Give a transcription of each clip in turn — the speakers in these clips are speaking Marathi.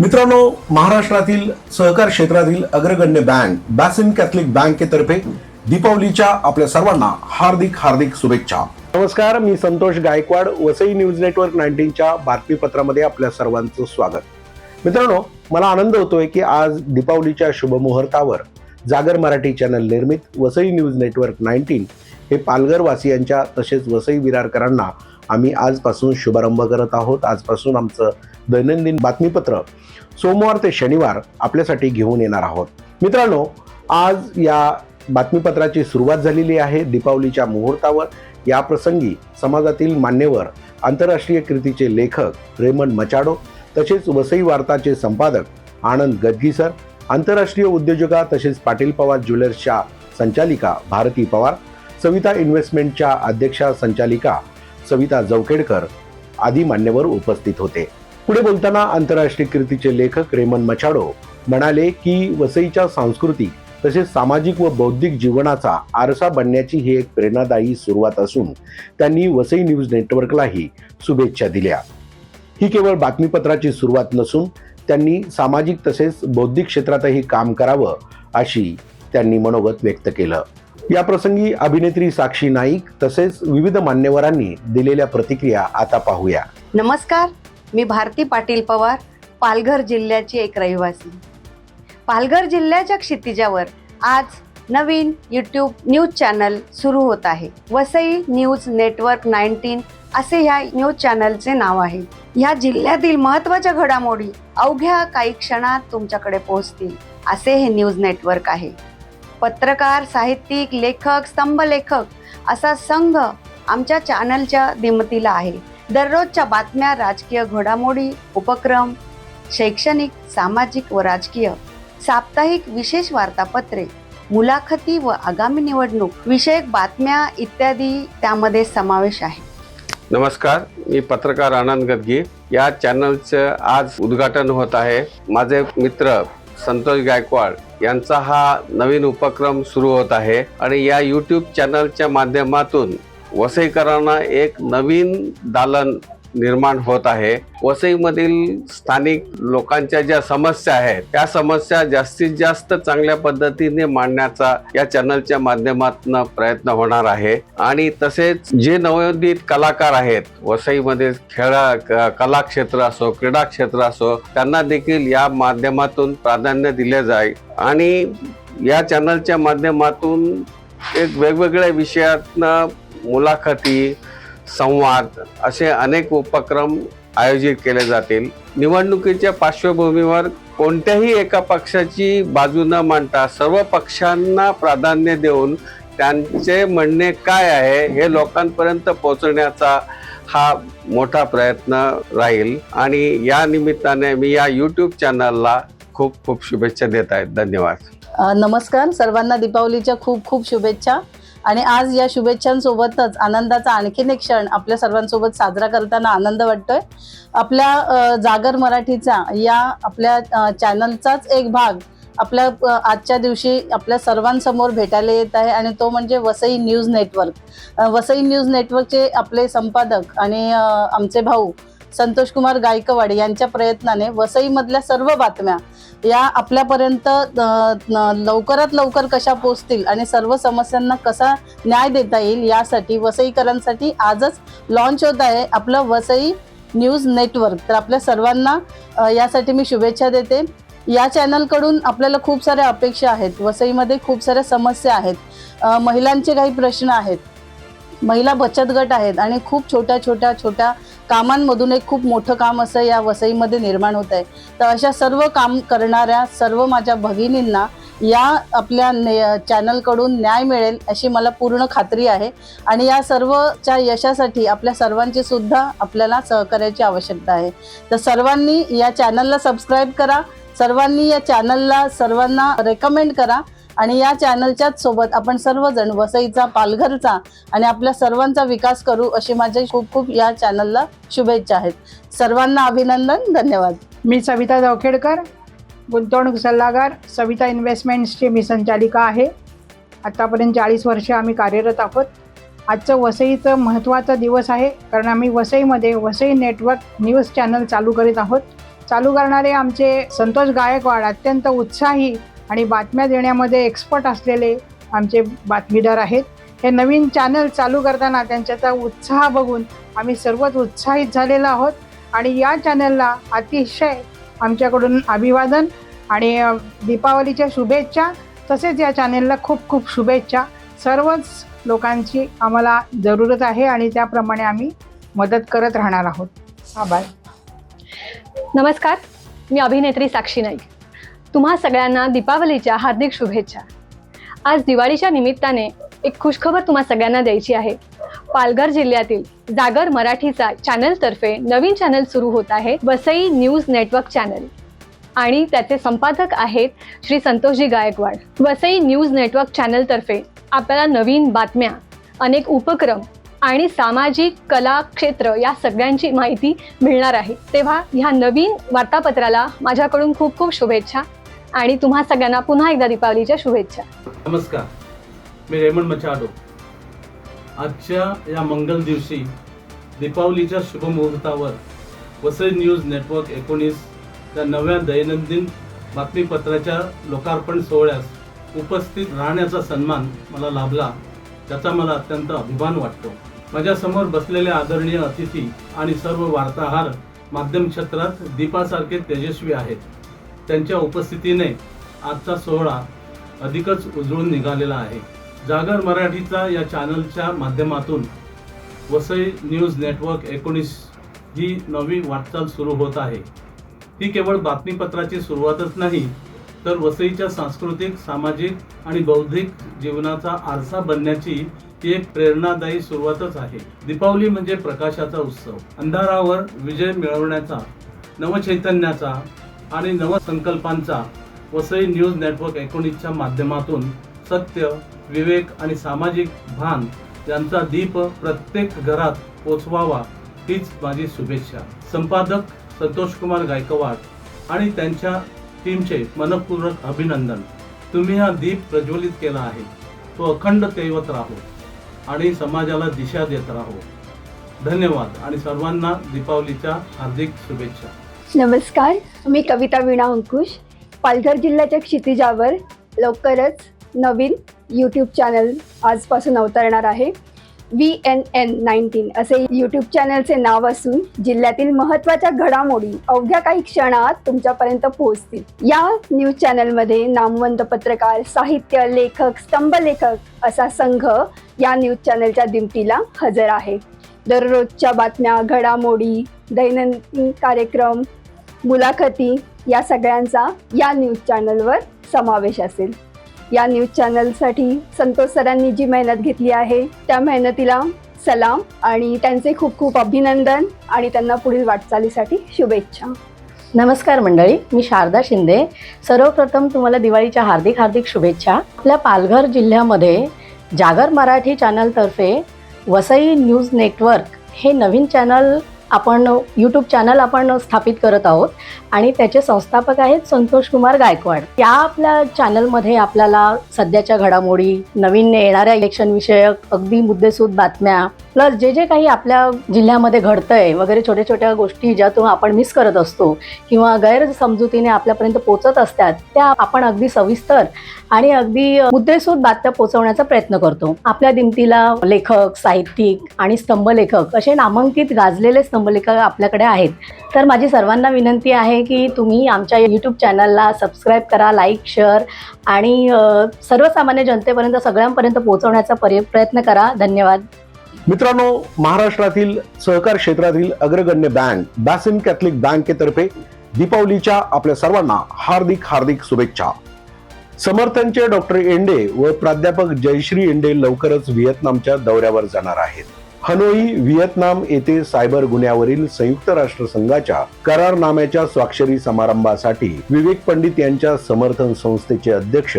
मित्रांनो महाराष्ट्रातील सहकार क्षेत्रातील अग्रगण्य बँक बॅसिन कॅथलिक बँकेतर्फे दीपावलीच्या आपल्या सर्वांना हार्दिक हार्दिक शुभेच्छा. नमस्कार मी संतोष गायकवाड वसई न्यूज नेटवर्क नाईन्टीनच्या बातमीपत्रामध्ये आपल्या सर्वांचं स्वागत. मित्रांनो मला आनंद होतोय की आज दीपावलीच्या शुभमुहूर्तावर जागर मराठी चॅनल निर्मित वसई न्यूज नेटवर्क नाईन्टीन हे पालघरवासियांच्या तसेच वसई विरारकरांना आम्ही आजपासून शुभारंभ करत आहोत. आजपासून आमचं दैनंदिन बातमीपत्र सोमवार ते शनिवार आपल्यासाठी घेऊन येणार आहोत. मित्रांनो आज या बातमीपत्राची सुरुवात झालेली आहे दीपावलीच्या मुहूर्तावर. या प्रसंगी समाजातील मान्यवर आंतरराष्ट्रीय कृतीचे लेखक रेमंड मचाडो तसेच वसई वार्ताचे संपादक आनंद गदगीसर आंतरराष्ट्रीय उद्योजका तसेच पाटील पवार ज्वेलर्सच्या संचालिका भारती पवार सविता इन्व्हेस्टमेंटच्या अध्यक्षा संचालिका सविता जवखेडकर आदी मान्यवर उपस्थित होते. पुढे बोलताना आंतरराष्ट्रीय कीर्तीचे लेखक रेमन मछाडो म्हणाले की वसईच्या सांस्कृतिक तसेच सामाजिक व बौद्धिक जीवनाचा आरसा बनण्याची ही एक प्रेरणादायी सुरुवात असून त्यांनी वसई न्यूज नेटवर्कलाही शुभेच्छा दिल्या. ही केवळ बातमीपत्राची सुरुवात नसून त्यांनी सामाजिक तसेच बौद्धिक क्षेत्रातही काम करावं अशी त्यांनी मनोगत व्यक्त केलं. या प्रसंगी अभिनेत्री साक्षी नाईक तसेच विविध मान्यवरांनी दिलेल्या प्रतिक्रिया आता पाहूया. नमस्कार मी भारती पाटील पवार पालघर जिल्ह्याची एक रहिवासी. पालघर जिल्ह्याच्या क्षितिजावर आज नवीन यूट्यूब न्यूज चॅनल सुरू होत आहे. वसई न्यूज नेटवर्क नाईन्टीन असे ह्या न्यूज चॅनलचे नाव आहे. ह्या जिल्ह्यातील महत्त्वाच्या घडामोडी अवघ्या काही क्षणात तुमच्याकडे पोहोचतील. असे हे न्यूज नेटवर्क आहे. पत्रकार साहित्यिक लेखक स्तंभलेखक असा संघ आमच्या चॅनलच्या दिमतीला आहे. दररोजच्या बातम्या राजकीय घडामोडी उपक्रम शैक्षणिक सामाजिक व राजकीय साप्ताहिक विशेष वार्तापत्रे मुलाखती व आगामी निवडणूक विषयक बातम्या इत्यादी त्यामध्ये समावेश आहे. नमस्कार मी पत्रकार आनंद गदगी. या चॅनलचं आज उद्घाटन होत आहे. माझे मित्र संतोष गायकवाड यांचा हा नवीन उपक्रम सुरू होत आहे. आणि या यूट्यूब चॅनलच्या माध्यमातून वसईकरांना एक नवीन दालन निर्माण होत आहे. वसईमधील स्थानिक लोकांच्या ज्या समस्या आहेत त्या समस्या जास्तीत जास्त चांगल्या पद्धतीने मांडण्याचा या चॅनलच्या माध्यमातून प्रयत्न होणार आहे. आणि तसेच जे नवोदित कलाकार आहेत वसईमध्ये खेळा क- कला क्षेत्र असो क्रीडा क्षेत्र असो त्यांना देखील या माध्यमातून प्राधान्य दिले जाईल. आणि या चॅनलच्या माध्यमातून एक वेगवेगळ्या विषयातनं मुलाखती संवाद असे अनेक उपक्रम आयोजित केले जातील. निवडणुकीच्या पार्श्वभूमीवर कोणत्याही एका पक्षाची बाजू न मांडता सर्व पक्षांना प्राधान्य देऊन त्यांचे म्हणणे काय आहे हे लोकांपर्यंत पोहोचण्याचा हा मोठा प्रयत्न राहील. आणि या निमित्ताने मी या यूट्यूब चॅनलला खूप खूप शुभेच्छा देत आहेत धन्यवाद. नमस्कार. सर्वांना दीपावलीच्या खूप खूप शुभेच्छा. आणि आज या शुभेच्छांसोबतच आनंदाचा आणखीन एक क्षण आपल्या सर्वांसोबत साजरा करताना आनंद वाटतोय. आपल्या जागर मराठीचा या आपल्या चॅनलचाच एक भाग आपल्या आजच्या दिवशी आपल्या सर्वांसमोर भेटायला येत आहे आणि तो म्हणजे Vasai news network. Vasai news नेटवर्कचे आपले संपादक आणि आमचे भाऊ संतोष कुमार गायकवाड यांच्या प्रयत्नाने वसईमधल्या सर्व बातम्या या आपल्यापर्यंत लवकरात लवकर कशा पोचतील आणि सर्व समस्यांना कसा न्याय देता येईल यासाठी वसईकरांसाठी आजच लॉन्च होत आहे आपलं वसई न्यूज नेटवर्क तर आपल्या सर्वांना यासाठी मी शुभेच्छा देते. या चॅनलकडून आपल्याला खूप साऱ्या अपेक्षा आहेत. वसईमध्ये खूप साऱ्या समस्या आहेत. महिलांचे काही प्रश्न आहेत. महिला बचत गट आहेत आणि खूप छोट्या छोट्या छोट्या कामांमधून एक खूप मोठं काम असं या वसईमध्ये निर्माण होत आहे. तर अशा सर्व काम करणाऱ्या सर्व माझ्या भगिनींना या आपल्या ने चॅनलकडून न्याय मिळेल अशी मला पूर्ण खात्री आहे. आणि या सर्वच्या यशासाठी आपल्या सर्वांची सुद्धा आपल्याला सहकार्याची आवश्यकता आहे. तर सर्वांनी या चॅनलला सबस्क्राईब करा. सर्वांनी या चॅनलला सर्वांना रेकमेंड करा. आणि या चॅनलच्याच सोबत आपण सर्वजण वसईचा पालघरचा आणि आपल्या सर्वांचा विकास करू अशी माझ्या खूप खूप या चॅनलला शुभेच्छा आहेत. सर्वांना अभिनंदन धन्यवाद. मी सविता जावखेडकर गुंतवणूक सल्लागार सविता इन्व्हेस्टमेंट्सची मी संचालिका आहे. आत्तापर्यंत चाळीस वर्ष आम्ही कार्यरत आहोत. आजचं वसईचं महत्त्वाचा दिवस आहे कारण आम्ही वसईमध्ये वसई नेटवर्क न्यूज चॅनल चालू करीत आहोत. चालू करणारे आमचे संतोष गायकवाड अत्यंत उत्साही आणि बातम्या देण्यामध्ये एक्सपर्ट असलेले आमचे बातमीदार आहेत. हे नवीन चॅनल चालू करताना त्यांच्याचा उत्साह बघून आम्ही सर्वच उत्साहित झालेलो आहोत. आणि या चॅनलला अतिशय आमच्याकडून अभिवादन आणि दीपावलीच्या शुभेच्छा तसेच या चॅनेलला खूप खूप शुभेच्छा. सर्वच लोकांची आम्हाला जरूरत आहे आणि त्याप्रमाणे आम्ही मदत करत राहणार आहोत. आभार. नमस्कार. मी अभिनेत्री साक्षी नाईक. तुम्हा सगळ्यांना दीपावलीच्या हार्दिक शुभेच्छा. आज दिवाळीच्या निमित्ताने एक खुशखबर तुम्हा सगळ्यांना द्यायची आहे. पालघर जिल्ह्यातील जागर मराठीचा चॅनलतर्फे नवीन चॅनल सुरू होत आहे वसई न्यूज नेटवर्क चॅनल. आणि त्याचे संपादक आहेत श्री संतोषजी गायकवाड. वसई न्यूज नेटवर्क चॅनलतर्फे आपल्याला नवीन बातम्या अनेक उपक्रम आणि सामाजिक कला क्षेत्र या सगळ्यांची माहिती मिळणार आहे. तेव्हा ह्या नवीन वार्तापत्राला माझ्याकडून खूप खूप शुभेच्छा. आणि तुम्हा सगळ्यांना पुन्हा एकदा दीपावलीच्या शुभेच्छा. नमस्कार. मी रेमंड मचाडो. आजच्या या मंगल दिवशी दीपावलीच्या शुभमुहूर्तावर वसई न्यूज नेटवर्क एकोणीस या नव्या दैनंदिन बातमीपत्राच्या लोकार्पण सोहळ्यास उपस्थित राहण्याचा सन्मान मला लाभला त्याचा मला अत्यंत अभिमान वाटतो. माझ्यासमोर बसलेले आदरणीय अतिथी आणि सर्व वार्ताहर माध्यम क्षेत्रात दीपासारखे तेजस्वी आहेत. त्यांच्या उपस्थितीने आजचा सोहळा अधिकच उजळून निघालेला आहे. जागर मराठीचा या चॅनलच्या माध्यमातून वसई न्यूज नेटवर्क एकोणीस ही नवी वाटचाल सुरू होत आहे. ही केवळ बातमीपत्राची सुरुवातच नाही तर वसईच्या सांस्कृतिक सामाजिक आणि बौद्धिक जीवनाचा आरसा बनण्याची ही एक प्रेरणादायी सुरुवातच आहे. दीपावली म्हणजे प्रकाशाचा उत्सव. अंधारावर विजय मिळवण्याचा नवचैतन्याचा आणि नवसंकल्पांचा वसई न्यूज नेटवर्क एकोणीसच्या माध्यमातून सत्य विवेक आणि सामाजिक भान यांचा दीप प्रत्येक घरात पोचवावा हीच माझी शुभेच्छा. संपादक संतोष कुमार गायकवाड आणि त्यांच्या टीमचे मनपूर्वक अभिनंदन. तुम्ही हा दीप प्रज्वलित केला आहे. तो अखंड तेवत राहो आणि समाजाला दिशा देत राहो. धन्यवाद आणि सर्वांना दीपावलीच्या हार्दिक शुभेच्छा. नमस्कार मी कविता वीणा अंकुश. पालघर जिल्ह्याच्या क्षितिजावर लवकरच नवीन यूट्यूब चॅनल आजपासून अवतरणार आहे. व्ही एन एन नाईन्टीन असे यूट्यूब चॅनलचे नाव असून जिल्ह्यातील महत्त्वाच्या घडामोडी अवघ्या काही क्षणात तुमच्यापर्यंत पोहोचतील. या न्यूज चॅनलमध्ये नामवंत पत्रकार साहित्य लेखक स्तंभलेखक असा संघ या न्यूज चॅनलच्या दिमतीला हजर आहे. दररोजच्या बातम्या घडामोडी दैनंदिन कार्यक्रम मुलाखती या सगळ्यांचा या न्यूज चॅनलवर समावेश असेल. या न्यूज चॅनलसाठी संतोष सरांनी जी मेहनत घेतली आहे त्या मेहनतीला सलाम आणि त्यांचे खूप खूप अभिनंदन आणि त्यांना पुढील वाटचालीसाठी शुभेच्छा. नमस्कार मंडळी मी शारदा शिंदे. सर्वप्रथम तुम्हाला दिवाळीच्या हार्दिक हार्दिक शुभेच्छा. आपल्या पालघर जिल्ह्यामध्ये जागर मराठी चॅनलतर्फे वसई न्यूज नेटवर्क हे नवीन चॅनल आपण यूट्यूब चॅनल आपण स्थापित करत आहोत. आणि त्याचे संस्थापक आहेत संतोष कुमार गायकवाड. या आपल्या चॅनलमध्ये आपल्याला सध्याच्या घडामोडी नवीन येणाऱ्या इलेक्शन विषयक अगदी मुद्देसूद बातम्या प्लस जे जे काही आपल्या जिल्ह्यामध्ये घडतंय वगैरे छोट्या छोट्या गोष्टी ज्यातून आपण मिस करत असतो किंवा गैरसमजुतीने आपल्यापर्यंत पोचत असतात त्या आपण अगदी सविस्तर आणि अगदी मुद्देसूद बातम्या पोचवण्याचा प्रयत्न करतो. आपल्या दिमतीला लेखक साहित्यिक आणि स्तंभलेखक असे नामांकित गाजलेले स्तंभलेखक आपल्याकडे आहेत. तर माझी सर्वांना विनंती आहे की तुम्ही आमच्या यूट्यूब चॅनलला सबस्क्राईब करा लाईक शेअर आणि सर्वसामान्य जनतेपर्यंत सगळ्यांपर्यंत पोहोचवण्याचा पर्य प्रयत्न करा. धन्यवाद. मित्रांनो महाराष्ट्रातील सहकार क्षेत्रातील अग्रगण्य बँक बॅसिन कॅथलिक बँकेतर्फे दीपावलीच्या आपल्या सर्वांना हार्दिक हार्दिक शुभेच्छा. समर्थांचे डॉक्टर एंडे व प्राध्यापक जयश्री एंडे लवकरच व्हिएतनामच्या दौऱ्यावर जाणार आहेत. हनोई व्हिएतनाम येथे सायबर गुन्ह्यावरील संयुक्त राष्ट्रसंघाच्या करारनाम्याच्या स्वाक्षरी समारंभासाठी विवेक पंडित यांच्या समर्थन संस्थेचे अध्यक्ष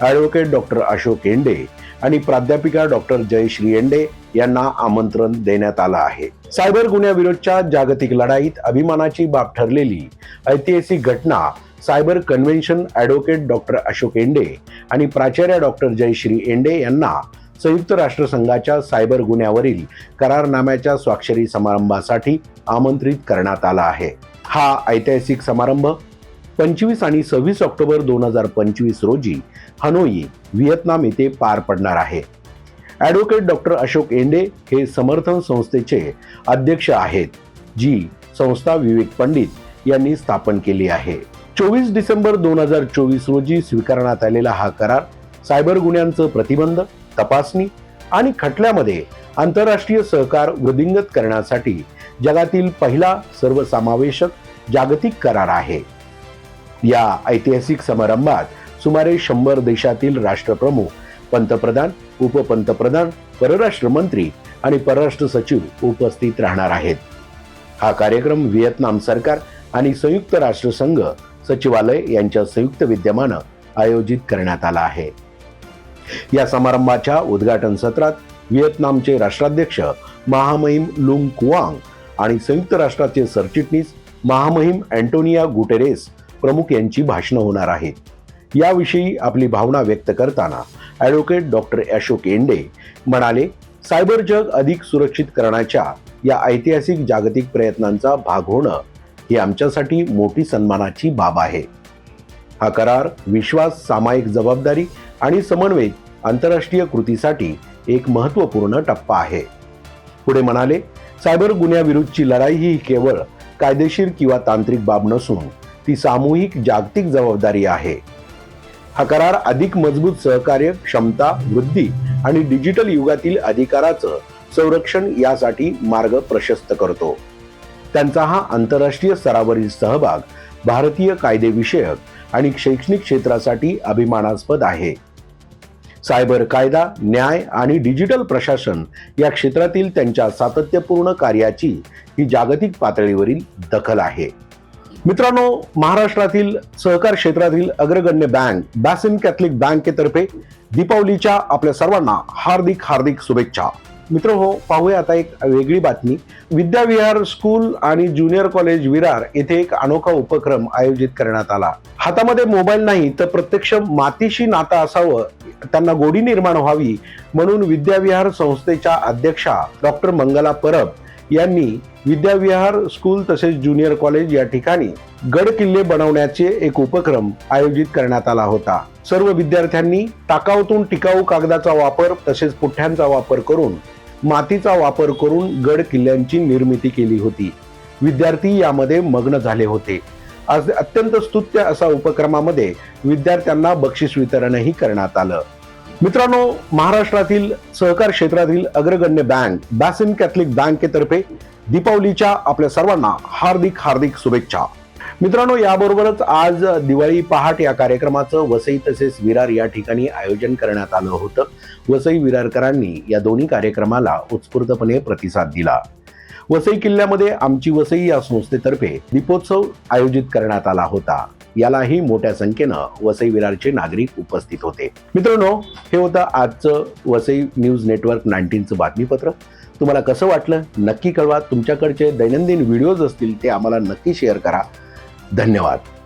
ॲडव्होकेट डॉक्टर अशोक एंडे आणि प्राध्यापिका डॉक्टर जयश्री एंडे यांना आमंत्रण देण्यात आलं आहे. सायबर गुन्ह्याविरोधच्या जागतिक लढाईत अभिमानाची बाब ठरलेली ऐतिहासिक घटना cyber convention advocate doctor Ashok Ende आणि प्राचार्य डॉक्टर जयश्री एंडे यांना संयुक्त राष्ट्रसंघाच्या सायबर गुन्ह्यावरील करारनाम्याच्या स्वाक्षरी समारंभासाठी आमंत्रित करण्यात आला आहे. हा ऐतिहासिक समारंभ पंचवीस आणि सव्वीस ऑक्टोबर दोन हजार पंचवीस रोजी हनोई व्हिएतनाम येथे पार पडणार आहे. ॲडव्होकेट डॉक्टर अशोक एंडे हे समर्थन संस्थेचे अध्यक्ष आहेत जी संस्था विवेक पंडित यांनी स्थापन केली आहे. चोवीस डिसेंबर दोन हजार चोवीस रोजी स्वीकारण्यात आलेला हा करार सायबर गुन्ह्यांचं प्रतिबंध तपासणी आणि खटल्यामध्ये आंतरराष्ट्रीय सहकार वृद्धिंगत करण्यासाठी जगातील पहिला सर्वसमावेशक जागतिक करार आहे. या ऐतिहासिक समारंभात सुमारे शंभर देशातील राष्ट्रप्रमुख पंतप्रधान उपपंतप्रधान परराष्ट्र मंत्री आणि परराष्ट्र सचिव उपस्थित राहणार आहेत. हा कार्यक्रम व्हिएतनाम सरकार आणि संयुक्त राष्ट्रसंघ सचिवालय यांच्या संयुक्त विद्यमानं आयोजित करण्यात आला आहे. या समारंभाच्या उद्घाटन सत्रात व्हिएतनामचे राष्ट्राध्यक्ष महामहिम लुंग कुआंग आणि संयुक्त राष्ट्राचे सरचिटणीस महामहिम अँटोनिया गुटेरेस प्रमुख यांची भाषणं होणार आहेत. याविषयी आपली भावना व्यक्त करताना ॲडव्होकेट डॉक्टर अशोक एंडे म्हणाले सायबर जग अधिक सुरक्षित करण्याच्या या ऐतिहासिक जागतिक प्रयत्नांचा भाग होणं ही आमच्यासाठी मोठी सन्मानाची बाब आहे. हा करार विश्वास सामायिक जबाबदारी आणि समन्वय आंतरराष्ट्रीय कृतीसाठी एक महत्त्वपूर्ण टप्पा आहे. पुढे म्हणाले सायबर गुन्ह्याविरुद्धची लढाई ही केवळ कायदेशीर किंवा तांत्रिक बाब नसून ती सामूहिक जागतिक जबाबदारी आहे. हा करार अधिक मजबूत सहकार्य क्षमता वृद्धी आणि डिजिटल युगातील अधिकाराचं संरक्षण यासाठी मार्ग प्रशस्त करतो. त्यांचा हा आंतरराष्ट्रीय स्तरावरील सहभाग भारतीय कायदेविषयक आणि शैक्षणिक क्षेत्रासाठी अभिमानास्पद आहे. सायबर कायदा न्याय आणि डिजिटल प्रशासन या क्षेत्रातील त्यांच्या सातत्यपूर्ण कार्याची ही जागतिक पातळीवरील दखल आहे. मित्रांनो महाराष्ट्रातील सहकार क्षेत्रातील अग्रगण्य बँक बॅसिन कॅथलिक बँकेतर्फे दीपावलीच्या आपल्या सर्वांना हार्दिक हार्दिक शुभेच्छा. मित्र हो पाहूया आता एक वेगळी बातमी. विद्याविहार स्कूल आणि ज्युनियर कॉलेज विरार येथे एक अनोखा उपक्रम आयोजित करण्यात आला. हातामध्ये मोबाईल नाही तर प्रत्यक्ष मातीशी नातं असावं त्यांना गोडी निर्माण व्हावी म्हणून विद्याविहार संस्थेच्या अध्यक्षा डॉक्टर मंगला परब यांनी विद्याविहार स्कूल तसेच ज्युनियर कॉलेज या ठिकाणी गड किल्ले बनवण्याचे एक उपक्रम आयोजित करण्यात आला होता. सर्व विद्यार्थ्यांनी टाकाऊतून टिकाऊ कागदाचा वापर तसेच पुठ्ठ्यांचा वापर करून मातीचा वापर करून गड किल्ल्यांची निर्मिती केली होती. विद्यार्थी यामध्ये मग्न झाले होते. आज अत्यंत स्तुत्य असा उपक्रमामध्ये विद्यार्थ्यांना बक्षीस वितरणही करण्यात आलं. मित्रांनो महाराष्ट्रातील सहकार क्षेत्रातील अग्रगण्य बँक बॅसिन कॅथलिक बँकेतर्फे दीपावलीच्या आपल्या सर्वांना हार्दिक हार्दिक शुभेच्छा. मित्रांनो याबरोबरच आज दिवाळी पहाट या कार्यक्रमाचं वसई तसेच विरार या ठिकाणी आयोजन करण्यात आलं होतं. वसई विरारकरांनी या दोन्ही कार्यक्रमाला उत्स्फूर्तपणे प्रतिसाद दिला. वसई किल्ल्यामध्ये आमची वसई या संस्थेतर्फे दीपोत्सव आयोजित करण्यात आला होता. यालाही मोठ्या संख्येनं वसई विरारचे नागरिक उपस्थित होते. मित्रांनो हे होतं आजचं वसई न्यूज नेटवर्क नाईन्टीनचं बातमीपत्र. तुम्हाला कसं वाटलं नक्की कळवा. तुमच्याकडचे दैनंदिन व्हिडिओज असतील ते आम्हाला नक्की शेअर करा. धन्यवाद.